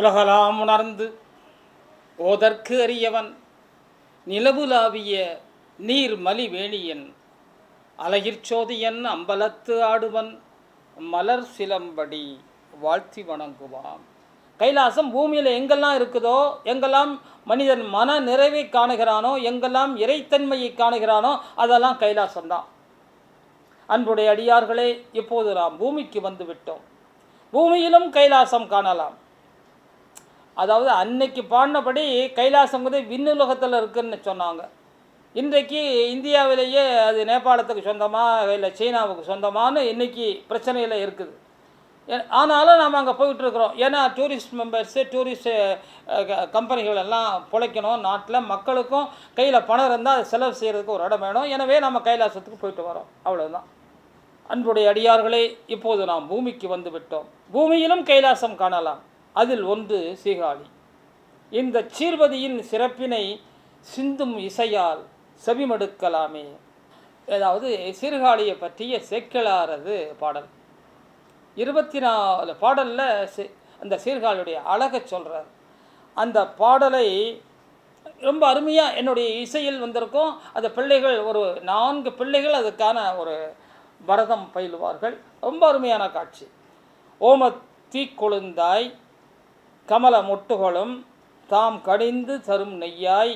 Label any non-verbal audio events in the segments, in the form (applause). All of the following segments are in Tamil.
உலகலாம் உணர்ந்து ஓதற்கு அறியவன் நிலவுலாவிய நீர் மலிவேணியன் அலகிற்சோதியன் அம்பலத்து ஆடுவன் மலர் சிலம்படி வாழ்த்தி வணங்குவான் கைலாசம் பூமியில் எங்கெல்லாம் இருக்குதோ எங்கெல்லாம் மனிதன் மன நிறைவை காணுகிறானோ எங்கெல்லாம் இறைத்தன்மையை காணுகிறானோ அதெல்லாம் கைலாசம்தான். அன்புடைய அடியார்களே இப்போது நாம் பூமிக்கு வந்து விட்டோம் பூமியிலும் கைலாசம் காணலாம். அதாவது அன்னைக்கு பாடினபடி கைலாசங்கிறது விண்ணுலகத்தில் இருக்குன்னு சொன்னாங்க. இன்றைக்கு இந்தியாவிலேயே அது நேபாளத்துக்கு சொந்தமாக இல்லை சீனாவுக்கு சொந்தமானு இன்றைக்கி பிரச்சனையில் இருக்குது. ஆனாலும் நம்ம அங்கே போயிட்டுருக்குறோம் ஏன்னா டூரிஸ்ட் மெம்பர்ஸு டூரிஸ்ட் கம்பெனிகள் எல்லாம் பிழைக்கணும். நாட்டில் மக்களுக்கும் கையில் பணம் இருந்தால் அதை செலவு செய்கிறதுக்கு ஒரு இடம் வேணும். எனவே நம்ம கைலாசத்துக்கு போயிட்டு வரோம். அவ்வளோதான் அன்புடைய அடியார்களே இப்போது நாம் பூமிக்கு வந்து விட்டோம். பூமியிலும் கைலாசம் காணலாம். அதில் ஒன்று சீகாழி. இந்த சீர்வதியின் சிறப்பினை சிந்தும் இசையால் செவிமடுக்கலாமே. அதாவது சீர்காழியை பற்றிய செக்கிழாரது பாடல். இருபத்தி நாலு பாடலில் அந்த சீர்காழியுடைய அழகை சொல்கிறார் அந்த பாடலை ரொம்ப அருமையாக என்னுடைய இசையில் வந்திருக்கும். அந்த பிள்ளைகள் ஒரு நான்கு பிள்ளைகள் அதுக்கான ஒரு பரதம் பயிலுவார்கள். ரொம்ப அருமையான காட்சி. ஓம தீக்கொழுந்தாய் கமல மொட்டுகளும் தாம் கடிந்து தரும் நெய்யாய்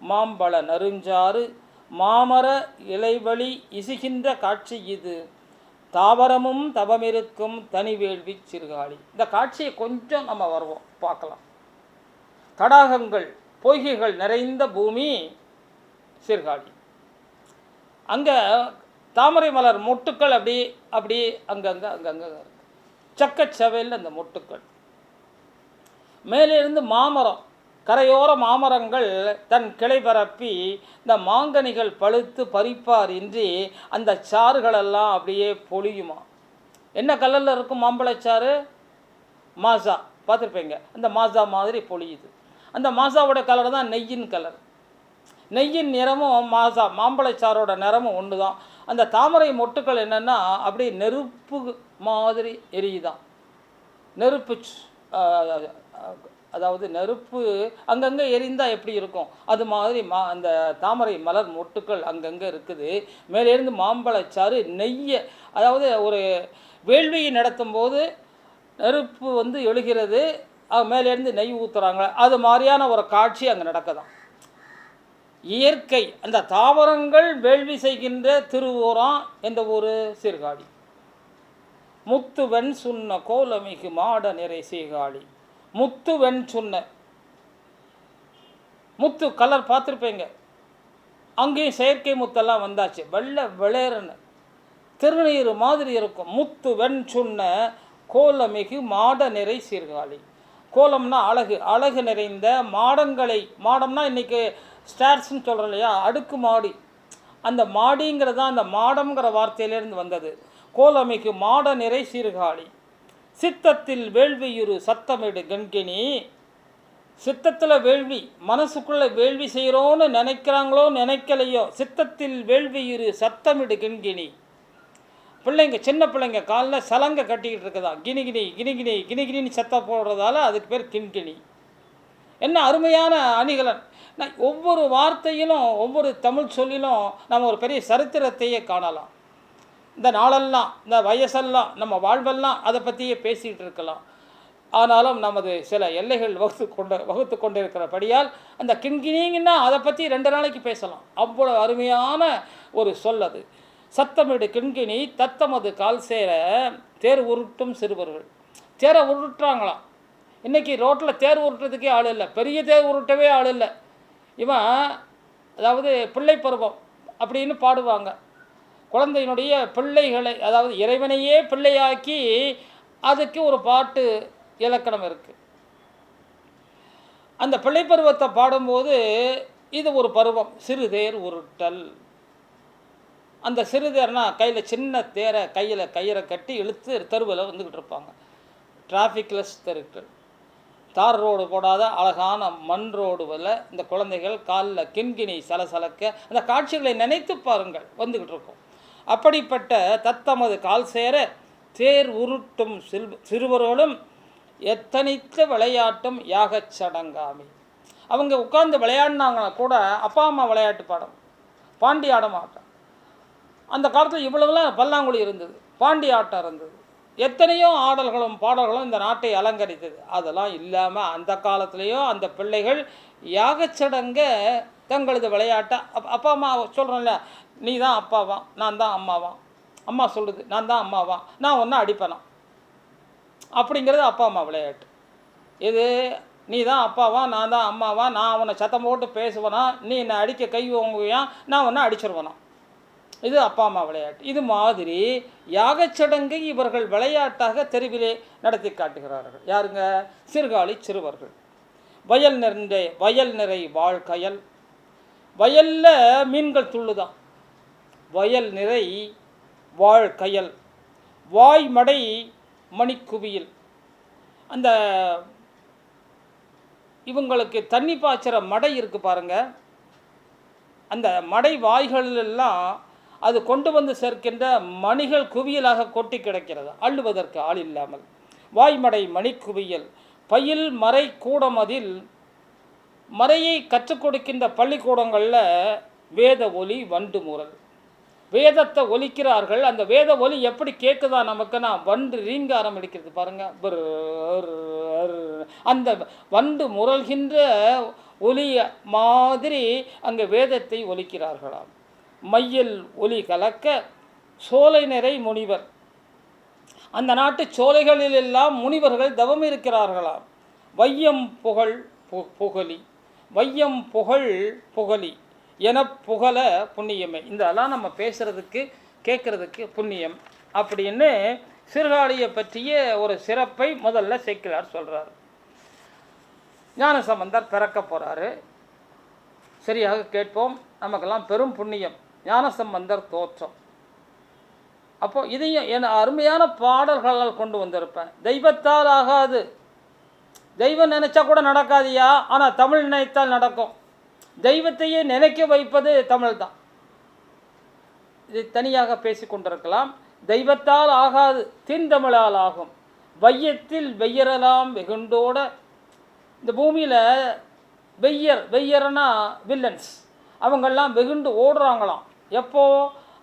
மாம்பழ நறுஞ்சாறு மாமர இலைவழி இசுகின்ற காட்சி இது. தாவரமும் தவமிருக்கும் தனிவேள்வி சிறுகாளி இந்த காட்சியை கொஞ்சம் நம்ம வருவோம் பார்க்கலாம். தடாகங்கள் பொய்கைகள் நிறைந்த பூமி சீர்காழி அங்கே தாமரை மலர் மொட்டுக்கள் அப்படி அப்படி அங்கங்கே அங்கங்கே இருக்கு. சக்கச்சவையில் அந்த மொட்டுக்கள். மேலே இருந்து மாமரம் கரையோர மாமரங்கள் தன் கிளை பரப்பி இந்த மாங்கனிகள் பழுத்து பறிப்பார் இன்றி அந்த சாறுகளெல்லாம் அப்படியே பொழியுமா? என்ன கலரில் இருக்கும் மாம்பழச்சாறு மாசா. பார்த்துருப்பீங்க. அந்த மாசா மாதிரி பொழியுது. அந்த மாசாவோட கலர் தான் நெய்யின் கலர் நெய்யின் நிறமும் மாசா மாம்பழச்சாரோட நிறமும் ஒன்று தான் அந்த தாமரை மொட்டுக்கள் என்னென்னா அப்படியே நெருப்பு மாதிரி எரியுதான். நெருப்பு அதாவது நெருப்பு அங்கங்கே எரிந்தால் எப்படி இருக்கும்? அது மாதிரி மா அந்த தாமரை மலர் மொட்டுக்கள் அங்கங்கே இருக்குது. மேலேருந்து மாம்பழச்சாறு நெய்யை அதாவது ஒரு வேள்வியை நடத்தும் போது நெருப்பு வந்து எழுகிறது மேலேருந்து நெய் ஊற்றுறாங்க அது மாதிரியான ஒரு காட்சி அங்கே நடக்குதான். இயற்கை அந்த தாவரங்கள் வேள்வி செய்கின்ற திருவோரம் எந்த ஊர் சீர்காழி. முத்துவன் சுண்ண கோலமிகு மாட நிறை சீர்காழி. முத்து வெண் சொன்ன. முத்து கலர் பார்த்துருப்பீங்க. அங்கேயும் செயற்கை முத்தெல்லாம் வந்தாச்சு. வெள்ளை வெளேறுன்னு. திருநீர் மாதிரி இருக்கும். முத்து வெண் சொன்ன கோலமிகு மாட நிறை சீர்காழி. கோலம்னா அழகு. அழகு நிறைந்த மாடங்களை மாடம்னா இன்றைக்கி ஸ்டார்ஸ்ன்னு சொல்கிறோம் இல்லையா? அடுக்கு மாடி. அந்த மாடிங்கிறது தான் அந்த மாடம்ங்கிற வார்த்தையிலேருந்து வந்தது. கோலமிகு மாட நிறை சீர்காழி. சித்தத்தில் வேள்வியுறு சத்தமிடு கண்கிணி. சித்தத்தில் வேள்வி மனசுக்குள்ளே வேள்வி செய்கிறோன்னு நினைக்கிறாங்களோ நினைக்கலையோ சித்தத்தில் வேள்வியுறு சத்தமிடு கிண்கிணி. பிள்ளைங்க சின்ன பிள்ளைங்க காலில் சலங்கை கட்டிக்கிட்டு இருக்குதா? கிணிகிணி கிணிகிணி கிணிகிணின்னு சத்தம் போடுறதால அதுக்கு பேர் கிண்கிணி. என்ன அருமையான அணிகலன். நான் ஒவ்வொரு வார்த்தையிலும் ஒவ்வொரு தமிழ் சொல்லிலும் நம்ம ஒரு பெரிய சரித்திரத்தையே காணலாம். இந்த நாளெல்லாம் இந்த வயசெல்லாம் நம்ம வாழ்வெல்லாம் அதை பற்றியே பேசிகிட்டு இருக்கலாம். ஆனாலும் நமது சில எல்லைகள் வகுத்து கொண்டு வகுத்து கொண்டிருக்கிறபடியால் அந்த கிண்கிணிங்கன்னா அதை பற்றி ரெண்டு நாளைக்கு பேசலாம். அவ்வளோ அருமையான ஒரு சொல் அது. சத்தமிடு கிண்கிணி தத்தமது கால் சேர தேர் உருட்டும் சிறுவர்கள். தேரை உருட்டுறாங்களாம். இன்றைக்கி ரோட்டில் தேர் உருட்டுறதுக்கே ஆள் இல்லை. பெரிய தேர் உருட்டவே ஆள் இல்லை. இவன் அதாவது பிள்ளை பருவம் அப்படின்னு பாடுவாங்க. குழந்தையினுடைய பிள்ளைகளை அதாவது இறைவனையே பிள்ளையாக்கி அதுக்கு ஒரு பாட்டு இலக்கணம் இருக்குது அந்த பிள்ளை பருவத்தை பாடும்போது இது ஒரு பருவம் சிறுதேர் உருட்டல். அந்த சிறுதேர்னா கையில் சின்ன தேரை கையில் கயிறை கட்டி இழுத்து தெருவில் வந்துக்கிட்டு இருப்பாங்க. டிராஃபிக்லெஸ் தெருக்கள். தார் ரோடு போடாத அழகான மண் ரோடுவில் இந்த குழந்தைகள் காலில் கிண்கிணி சலசலக்க அந்த காட்சிகளை நினைத்து பாருங்கள் வந்துக்கிட்டு இருக்கும். அப்படிப்பட்ட தத்தமது கால் சேர தேர் உருட்டும் சில் சிறுவர்களும் எத்தனித்த விளையாட்டும் யாகச் சடங்காமி. அவங்க உட்கார்ந்து விளையாடினாங்கன்னா கூட அப்பா அம்மா விளையாட்டு பாடம் பாண்டி ஆட ஆட்டம். அந்த காலத்தில் இவ்வளவுலாம் பல்லாங்குழி இருந்தது பாண்டி ஆட்டம் இருந்தது. எத்தனையோ ஆடல்களும் பாடல்களும் இந்த நாட்டை அலங்கரித்தது. அதெல்லாம் இல்லாமல் அந்த காலத்துலேயும் அந்த பிள்ளைகள் யாகச்சடங்கை தங்களது விளையாட்டை அப் அப்பா அம்மா சொல்கிறோம்ல நீ தான் அப்பாவா? நான் தான் அம்மாவா? அம்மா சொல்லுது நான் தான் அம்மாவா? நான் ஒன்று அடிப்பேனா? அப்படிங்கிறது அப்பா அம்மா விளையாட்டு. இது நீ தான் அப்பாவா? நான் தான் அம்மாவா? நான் அவனை சத்தம் போட்டு பேசுவேனா? நீ என்னை அடிக்க கை ஓங்குவியா? நான் ஒன்று அடிச்சிருவேனா? இது அப்பா அம்மா விளையாட்டு. இது மாதிரி யாகச்சடங்கை இவர்கள் விளையாட்டாக தெருவிலே நடத்தி காட்டுகிறார்கள். யாருங்க? சிறுகாலி சிறுவர்கள். வயல் நிறைந்த வயல் நிறை வாழ்கயல் வயல்ல மீன்கள் துள்ளுதான். வயல் நிறை வாழ்கையல் வாய்மடை மணிக்குவியல். அந்த இவங்களுக்கு தண்ணி பாய்ச்சிற மடை இருக்குது பாருங்கள் அந்த மடை வாய்களெல்லாம் அது கொண்டு வந்து சேர்க்கின்ற மணிகள் குவியலாக கொட்டி கிடக்கிறது. அள்ளுவதற்கு ஆள் இல்லாமல். வாய்மடை மணிக்குவியல். பயில் மறை கூடமதில் மறையை கற்றுக் கொடுக்கின்ற பள்ளிக்கூடங்களில் வேத ஒலி வண்டு முரல் வேதத்தை ஒலிக்கிறார்கள். அந்த வேத ஒலி எப்படி கேட்குதா நமக்குன்னா வண்டு ரீங்காரம் ஆரம்பிக்கிறது பாருங்க. அர், அர். அந்த வண்டு முரல்கின்ற ஒலி மாதிரி அங்கே வேதத்தை ஒலிக்கிறார்களாம். மையில் ஒலி கலக்க சோலை நிறை முனிவர். அந்த நாட்டு சோலைகளிலெல்லாம் முனிவர்கள் தவம் இருக்கிறார்களாம். வையம் புகழ் பு- புகழி. வையம் புகழ் புகழி. என புகழ புண்ணியமே. இதெல்லாம் நம்ம பேசுகிறதுக்கு கேட்கறதுக்கு புண்ணியம். அப்படின்னு சிறுகாழியை பற்றிய ஒரு சிறப்பை முதல்ல சேக்கிலார் ஞான சம்பந்தர் பிறக்க போகிறாரு சரியாக கேட்போம். நமக்கெல்லாம் பெரும் புண்ணியம். ஞானசம்பந்தர் தோற்றம். அப்போ இதையும் என் அருமையான பாடல்களால் கொண்டு வந்திருப்பேன். தெய்வத்தால் ஆகாது. தெய்வம் நினைச்சா கூட நடக்காதியா? ஆனால் தமிழ் நினைத்தால் நடக்கும். தெய்வத்தையே நினைக்க வைப்பது தமிழ் தான் இது தனியாக பேசிக்கொண்டிருக்கலாம் தெய்வத்தால் ஆகாது தீந்தமிழால் ஆகும். வையத்தில் வெய்யறலாம் வெகுண்டோட இந்த பூமியில் வெய்யர் வெய்யர்னா வில்லன்ஸ் அவங்கெல்லாம் வெகுண்டு ஓடுறாங்களாம். எப்போ?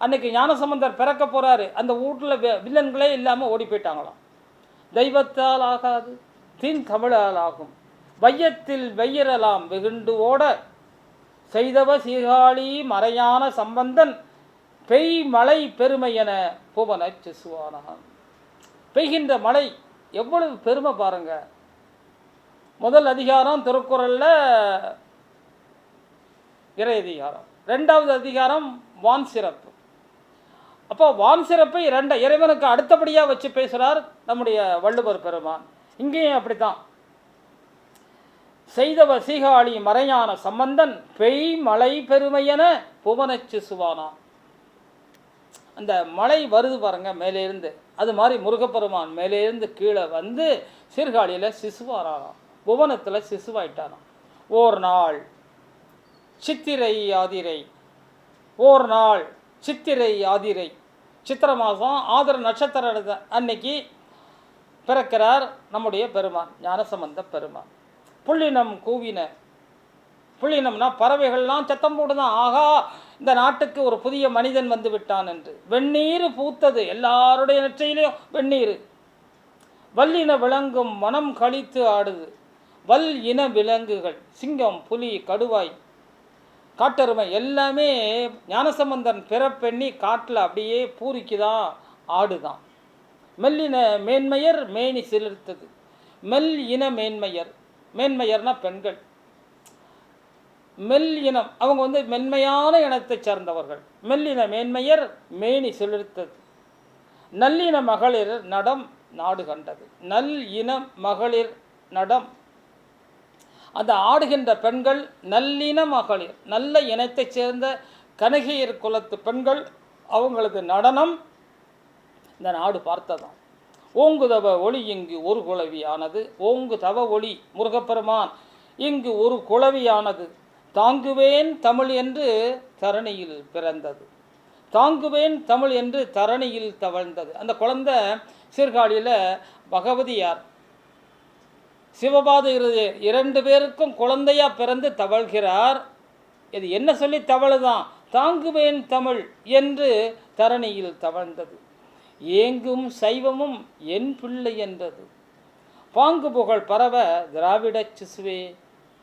அன்னைக்கு ஞானசம்பந்தர் பிறக்க போகிறாரு அந்த வீட்டில் வில்லன்களே இல்லாமல் ஓடி போயிட்டாங்களாம். தெய்வத்தால் ஆகாது தீன் தமிழால் ஆகும். வையத்தில் வெய்யறலாம் வெகுண்டு ஓட செய்தவ சீகாழி மறையான சம்பந்தன் பெய் மழை பெருமை என புவன சிசுவானான். பெய்கின்ற மழை எவ்வளவு பெருமை பாருங்க. முதல் அதிகாரம் திருக்குறளில் இறை அதிகாரம். ரெண்டாவது அதிகாரம் வான் சிறப்பு. அப்போ வான் சிறப்பை இரண்ட இறைவனுக்கு அடுத்தபடியாக வச்சு பேசுகிறார் நம்முடைய வள்ளுவர் பெருமான். இங்கேயும் அப்படித்தான். செய்த வசிகாளி மறையான சம்பந்தன் பெய் மழை பெருமையென புவனச் சிசுவானான் அந்த மழை வருது பாருங்க மேலேருந்து அது மாதிரி முருகப்பெருமான் மேலேருந்து கீழே வந்து சீர்காழியில் சிசுவாரானாம் புவனத்தில் சிசுவாயிட்டாராம் ஓர் நாள் சித்திரை ஆதிரை. ஓர் நாள் சித்திரை ஆதிரை. சித்திர மாதம் ஆதிர நட்சத்திர அன்னைக்கு பிறக்கிறார் நம்முடைய பெருமான் ஞானசம்பந்த பெருமான். புள்ளினம் கூவின. புள்ளினம்னா பறவைகள்லாம் சத்தம் போடுதான் ஆகா இந்த நாட்டுக்கு ஒரு புதிய மனிதன் வந்து விட்டான் என்று. வெந்நீர் பூத்தது எல்லாருடைய நெற்றையிலையும் வெந்நீர். வல்லின விலங்கும் மனம் கழித்து ஆடுது. வல் இன விலங்குகள் சிங்கம் புலி கடுவாய். காட்டெருமை எல்லாமே ஞானசம்பந்தன் பிறப்பெண்ணி காட்டில் அப்படியே பூரிக்குதான் ஆடுதான். மெல்லின மேன்மையர் மேனி சிலிர்த்தது. மெல் இன மேன்மையர் மேன்மையர்னா பெண்கள். மெல் இனம் அவங்க வந்து மென்மையான இனத்தைச் சேர்ந்தவர்கள். மெல்லின மேன்மையர் மேனி செலுத்தது. நல்லின மகளிர் நடம் நாடு கண்டது. நல் இன மகளிர் நடம். அந்த ஆடுகின்ற பெண்கள் நல்லின மகளிர் நல்ல இனத்தைச் சேர்ந்த கனகையர் குலத்து பெண்கள் அவங்களது நடனம் இந்த நாடு பார்த்ததாம். ஓங்கு தவ ஒளி இங்கு ஒரு குளவியானது ஓங்கு தவ ஒளி முருகப்பெருமான் இங்கு ஒரு குளவியானது தாங்குவேன் தமிழ் என்று தரணியில் பிறந்தது. தாங்குவேன் தமிழ் என்று தரணியில் தவழ்ந்தது. அந்த குழந்தை சீர்காழியில் பகவதியார் சிவபாத இருதயர் இரண்டு பேருக்கும் குழந்தையா பிறந்து தவழ்கிறார். இது என்ன சொல்லி தவழுதான்? தாங்குவேன் தமிழ் என்று தரணியில் தவழ்ந்தது. ஏங்கும் சைவமும் என் பிள்ளை என்றது. பாங்கு புகழ் பரவ திராவிட சிசுவே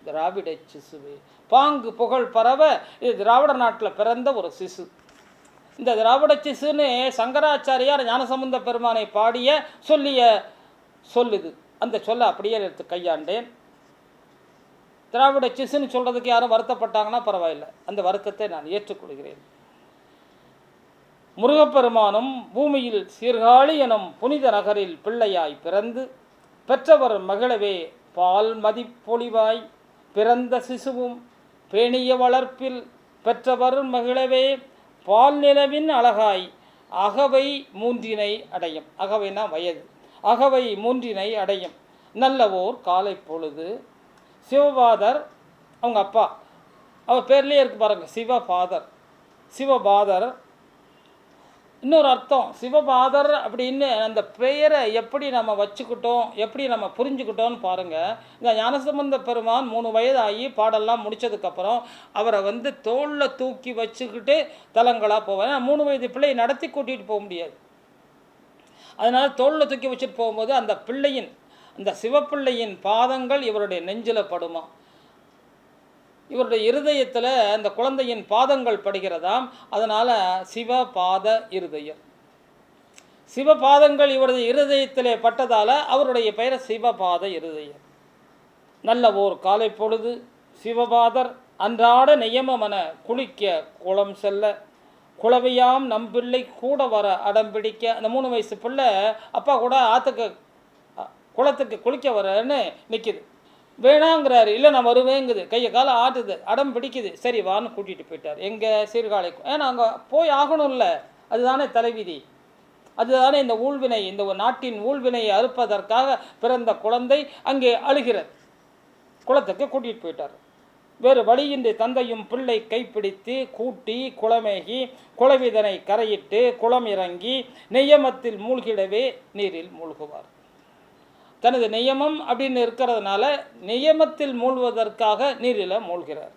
திராவிட சிசுவே. பாங்கு புகழ் பரவ இது திராவிட நாட்டில் பிறந்த ஒரு சிசு. இந்த திராவிட சிசுன்னு சங்கராச்சாரியார் ஞானசம்பந்த பெருமானை பாடிய சொல்லிய சொல்லுது அந்த சொல்லை அப்படியே எடுத்து கையாண்டேன். திராவிட சிசுன்னு சொல்கிறதுக்கு யாரும் வருத்தப்பட்டாங்கன்னா பரவாயில்லை. அந்த வருத்தத்தை நான் ஏற்றுக்கொள்கிறேன். முருகப்பெருமானும் பூமியில் சீர்காழி எனும் புனித நகரில் பிள்ளையாய் பிறந்து பெற்றவர் மகிழவே பால் மதிப்பொழிவாய் பிறந்த சிசுவும் பேணிய வளர்ப்பில் பெற்றவர் மகிழவே பால் நிலவின் அழகாய் அகவை மூன்றினை அடையும். அகவைனா வயது. அகவை மூன்றினை அடையும். நல்லவோர் காலை பொழுது சிவபாதர் அவங்க அப்பா அவர் பேர்லேயே இருக்கு பாருங்கள் சிவபாதர். சிவபாதர் இன்னொரு அர்த்தம் சிவபாதர் அப்படின்னு அந்த பெயரை எப்படி நம்ம வச்சுக்கிட்டோம் எப்படி நம்ம புரிஞ்சுக்கிட்டோம்னு பாருங்கள் இந்த ஞானசம்பந்த பெருமான் மூணு வயதாகி பாடெல்லாம் முடிச்சதுக்கப்புறம் அவரை வந்து தோளில் தூக்கி வச்சுக்கிட்டு தலங்களாக போவேன் மூணு வயது பிள்ளையை நடத்தி கூட்டிகிட்டு போக முடியாது. அதனால் தோளில் தூக்கி வச்சுட்டு போகும்போது அந்த பிள்ளையின் அந்த சிவப்பிள்ளையின் பாதங்கள் இவருடைய நெஞ்சில் படுமா. இவருடைய இருதயத்தில் அந்த குழந்தையின் பாதங்கள் படுகிறதாம். அதனால் சிவபாத இருதயர் சிவபாதங்கள் இவரது இருதயத்திலே பட்டதால் அவருடைய பெயர் சிவபாத இருதயர் நல்ல ஓர் காலை பொழுது சிவபாதர் அன்றாட நியமமென குளிக்க குளம் செல்ல குளவையாம் நம்பிள்ளை கூட வர அடம் பிடிக்க அந்த மூணு வயசு பிள்ளை அப்பா கூட ஆற்றுக்கு குளத்துக்கு குளிக்க வரேன்னு நிற்கிது வேணாங்கிறாரு. இல்லை நான் வருவேங்குது. கையை காலை ஆட்டுது. அடம் பிடிக்குது. சரி வான்னு கூட்டிகிட்டு போயிட்டார். எங்கே சீர்காழிக்கும் ஏன்னா அங்கே போய் ஆகணும்ல. அதுதானே தலைவிதி. அதுதானே இந்த ஊழ்வினை இந்த ஒரு நாட்டின் ஊழ்வினையை அறுப்பதற்காக பிறந்த குழந்தை அங்கே அழுகிறது. குளத்துக்கு கூட்டிகிட்டு போயிட்டார். வேறு வழியின்றி தந்தையும் பிள்ளை கைப்பிடித்து கூட்டி குளமேகி குளவிதனை கரையிட்டு குளம் இறங்கி நெய்யமத்தில் மூழ்கிடவே நீரில் மூழ்குவார். தனது நியமம் அப்படின்னு இருக்கிறதுனால நியமத்தில் மூழ்வதற்காக நீரில் மூழ்கிறார்.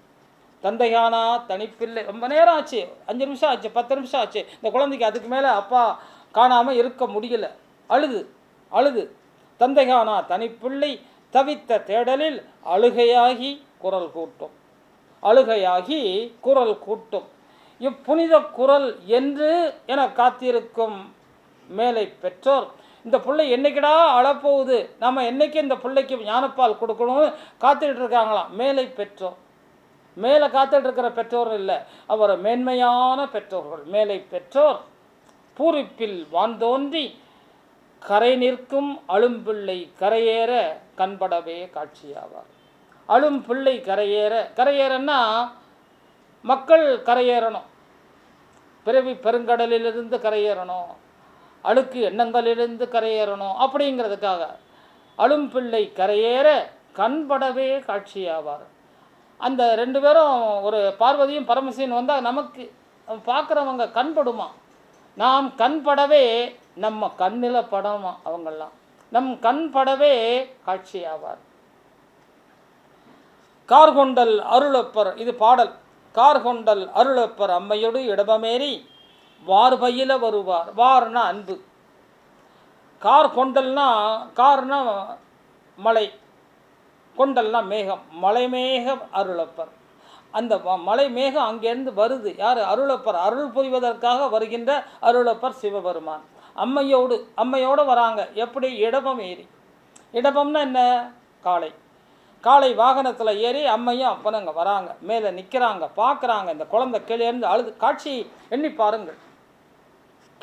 தந்தையானா தனிப்பில்லை ரொம்ப நேரம் ஆச்சு அஞ்சு நிமிஷம் ஆச்சு பத்து நிமிஷம் ஆச்சு. இந்த குழந்தைக்கு அதுக்கு மேலே அப்பா காணாமல் இருக்க முடியல. அழுது அழுது. தந்தையானா தனிப்பிள்ளை தவித்த தேடலில் அழுகையாகி குரல் கூட்டும். அழுகையாகி குரல் கூட்டும். இப்புனித குரல் என்று என காத்திருக்கும் மேலை பெற்றோர் இந்த பிள்ளை என்னைக்கிடா அழப்போகுது நம்ம என்னைக்கு இந்த பிள்ளைக்கு ஞானப்பால் கொடுக்கணும்னு காத்துக்கிட்டு இருக்காங்களாம் மேலை பெற்றோர். மேலே காத்துட்டு இருக்கிற பெற்றோர் இல்லை. அவர் மேன்மையான பெற்றோர்கள். மேலை பெற்றோர் பூரிப்பில் வான்தோன்றி கரை நிற்கும் அழும்பிள்ளை கரையேற கண்படவே காட்சியாவார். அழும் பிள்ளை கரையேற. கரையேறன்னா மக்கள் கரையேறணும். பிறவி பெருங்கடலிலிருந்து கரையேறணும். அழுக்கு எண்ணங்களிலிருந்து கரையேறணும் அப்படிங்கிறதுக்காக. அழும் பிள்ளை கரையேற கண்படவே காட்சியாவார். அந்த ரெண்டு பேரும் ஒரு பார்வதியும் பரமசிவன் வந்தால் நமக்கு பார்க்குறவங்க கண்படுமா? நாம் கண்படவே நம்ம கண்ணில் படமா அவங்கெல்லாம். நம் கண் படவே காட்சியாவார். கார்கொண்டல் அருளப்பர் இது பாடல். கார்கொண்டல் அருளப்பர் அம்மையோடு இடபமேறி வார் பையில் வருவார். வார்னா அன்பு. கார் கொண்டல்னா கார்னா மலை. கொண்டல்னா மேகம். மலை மேகம் அருளப்பர். அந்த வ- மலை மேகம் அங்கேருந்து வருது. யார்? அருளப்பர். அருள் புரிவதற்காக வருகின்ற அருளப்பர் சிவபெருமான். அம்மையோடு அம்மையோடு வராங்க. எப்படி? இடபம் ஏறி. இடபம்னா என்ன? காளை. காளை வாகனத்தில் ஏறி அம்மையும் அப்பனுங்க வராங்க. மேலே நிற்கிறாங்க பார்க்குறாங்க இந்த குழந்தை கீழே இருந்து அழுது. காட்சி எண்ணி பாருங்கள்.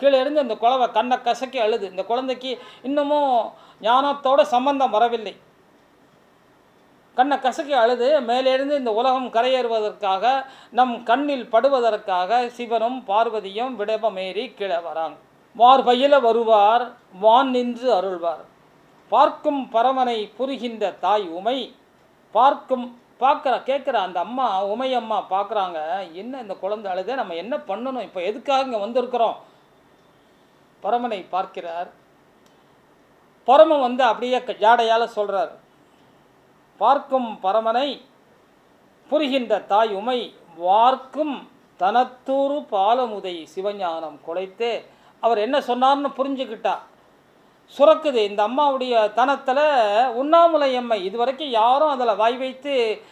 கீழே இருந்து இந்த குழவை கண்ணை கசக்கி அழுது. இந்த குழந்தைக்கு இன்னமும் ஞானத்தோட சம்பந்தம் வரவில்லை. கண்ணை கசக்கி அழுது மேலிருந்து இந்த உலகம் கரையேறுவதற்காக நம் கண்ணில் படுவதற்காக சிவனும் பார்வதியும் விடபமேறி கீழே வராங்க மார்பையில வருவார் வான் நின்று அருள்வார். பார்க்கும் பரமனை புரிகின்ற தாய் உமை. பார்க்கும் பார்க்குற கேட்குற அந்த அம்மா உமையம்மா பார்க்குறாங்க என்ன இந்த குழந்தை அழுத? நம்ம என்ன பண்ணணும்? இப்போ எதுக்காக இங்கே வந்திருக்கிறோம்? பரமனை பார்க்கிறார். பரமன் வந்து அப்படியே க- ஜாடையால் சொல்கிறார் பார்க்கும் பரமனை புரிகின்ற தாய் உமை வார்க்கும் தனத்தூறு பாலமுதை சிவஞானம் குலைத்து அவர் என்ன சொன்னார்னு புரிஞ்சுக்கிட்டா சுரக்குது இந்த அம்மாவுடைய தனத்தில் உண்ணாமுலை அம்மை. இது வரைக்கும் யாரும் அதில் வாய் வைத்து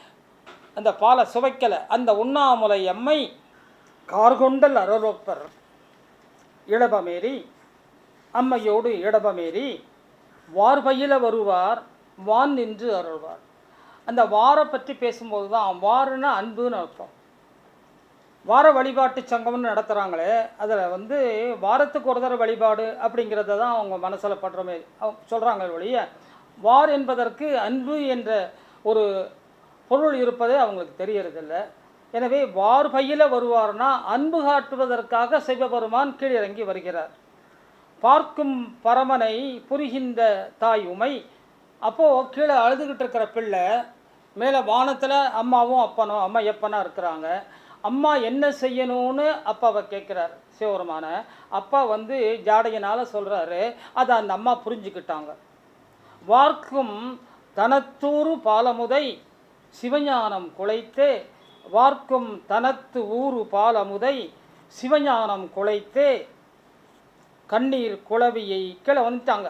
அந்த பாலை சுவைக்கலை. அந்த உண்ணாமுலை அம்மை கார்கொண்டல் அரோரோப்பர் இளபமேரி அம்மையோடு இடபமேறி வார்பையில் வருவார் வான் நின்று அருள்வார். அந்த வாரை பற்றி பேசும்போது தான் வாருன்னா அன்புன்னு அர்த்தம். வார வழிபாட்டு சங்கம்னு நடத்துகிறாங்களே அதில் வந்து வாரத்துக்கு ஒரு தடவை வழிபாடு அப்படிங்கிறத தான் அவங்க மனசில் படுற மாதிரி சொல்கிறாங்க ஒழிய வார் என்பதற்கு அன்பு என்ற ஒரு பொருள் இருப்பதே அவங்களுக்கு தெரியறதில்ல. எனவே வார் பையில் வருவார்னா அன்பு காட்டுவதற்காக சிவபெருமான் கீழிறங்கி வருகிறார். பார்க்கும் பரமனை புரிகின்ற தாய் உமை அப்போது கீழே அழுதுகிட்டு இருக்கிற பிள்ளை மேலே வானத்தில் அம்மாவும் அப்பனும் அம்மா எப்பனா இருக்கிறாங்க. அம்மா என்ன செய்யணும்னு அப்பாவை கேட்குறார். சிவபெருமான அப்பா வந்து ஜாடையினால் சொல்கிறாரு அதை அந்த அம்மா புரிஞ்சுக்கிட்டாங்க. வார்க்கும் தனத்தூர் பாலமுதை சிவஞானம் குலைத்தே. வார்க்கும் தனத்து ஊரு பாலமுதை சிவஞானம் குலைத்தே. கண்ணீர் குளவியை கீழே வந்துட்டாங்க.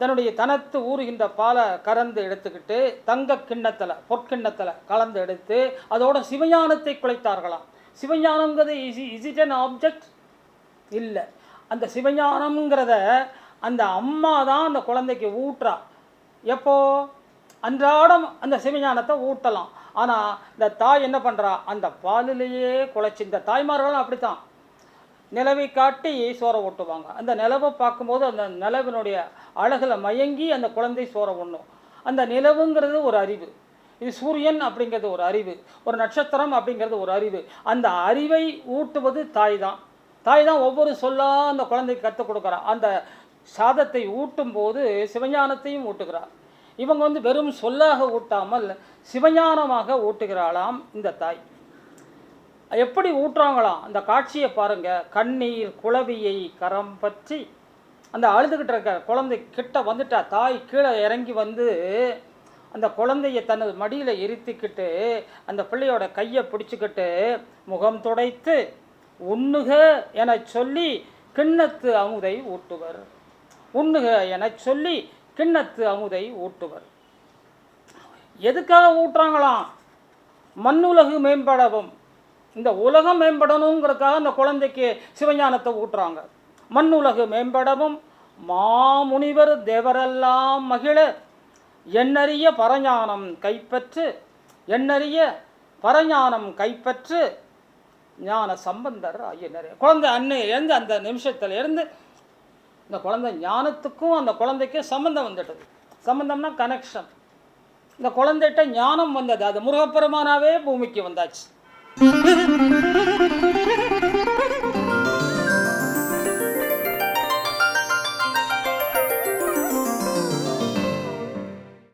தன்னுடைய தனத்து ஊறுகின்ற பாலை கறந்து எடுத்துக்கிட்டு தங்க கிண்ணத்தில் பொற்கிண்ணத்தில் கலந்து எடுத்து அதோட சிவஞானத்தை குலைத்தார்களாம். சிவஞானங்கிறது is is it an object இல்லை. அந்த சிவஞானம்ங்கிறத அந்த அம்மா தான் அந்த குழந்தைக்கு ஊட்டுறா. எப்போ? அன்றாடம் அந்த சிவஞானத்தை ஊட்டலாம். ஆனால் இந்த தாய் என்ன பண்ணுறா அந்த பாலிலேயே குலைச்சி இந்த தாய்மார்களும் அப்படித்தான். நிலவை காட்டி சோறை ஓட்டுவாங்க. அந்த நிலவை பார்க்கும்போது அந்த நிலவினுடைய அழகில் மயங்கி அந்த குழந்தை சோறை ஒன்றும் அந்த நிலவுங்கிறது ஒரு அறிவு. இது சூரியன் அப்படிங்கிறது ஒரு அறிவு. ஒரு நட்சத்திரம் அப்படிங்கிறது ஒரு அறிவு. அந்த அறிவை ஊட்டுவது தாய் தான் தாய் தான் ஒவ்வொரு சொல்லாக அந்த குழந்தைக்கு கற்றுக் கொடுக்குறா அந்த சாதத்தை ஊட்டும் போது சிவஞானத்தையும் ஊட்டுகிறார். இவங்க வந்து வெறும் சொல்லாக ஊட்டாமல் சிவஞானமாக ஊட்டுகிறாளாம் இந்த தாய். எப்படி ஊட்டுறாங்களாம்? அந்த காட்சியை பாருங்க. கண்ணீர் குளவியை கரம் பற்றி அந்த அழுதுகிட்டு இருக்க குழந்தை கிட்ட வந்துட்டா தாய் கீழே இறங்கி வந்து அந்த குழந்தைய தனது மடியில் இருத்திக்கிட்டு அந்த பிள்ளையோட கையை பிடிச்சிக்கிட்டு முகம் துடைத்து உண்ணுக என சொல்லி கிண்ணத்து அமுதை ஊட்டுவர். உண்ணுக என சொல்லி கிண்ணத்து அமுதை ஊட்டுவர். எதுக்காக ஊட்டுறாங்களாம்? மண்ணுலகு மேம்படவும். இந்த உலகம் மேம்படணுங்கிறதுக்காக அந்த குழந்தைக்கு சிவஞானத்தை ஊட்டுறாங்க. மண்ணுலகு மேம்படவும் மாமுனிவர் தேவரெல்லாம் மகிழ எண்ணறிய பரஞானம் கைப்பற்று எண்ணறிய பரஞானம் கைப்பற்று ஞான சம்பந்தர் ஐயனர் குழந்தை அன்னை இருந்து அந்த நிமிஷத்துல இருந்து இந்த குழந்தை ஞானத்துக்கும் அந்த குழந்தைக்கும் சம்பந்தம் வந்துட்டது. சம்பந்தம்னா கனெக்ஷன் இந்த குழந்தைகிட்ட ஞானம் வந்தது. அது முருகப்பெருமானாவே பூமிக்கு வந்தாச்சு. Thank (laughs) you.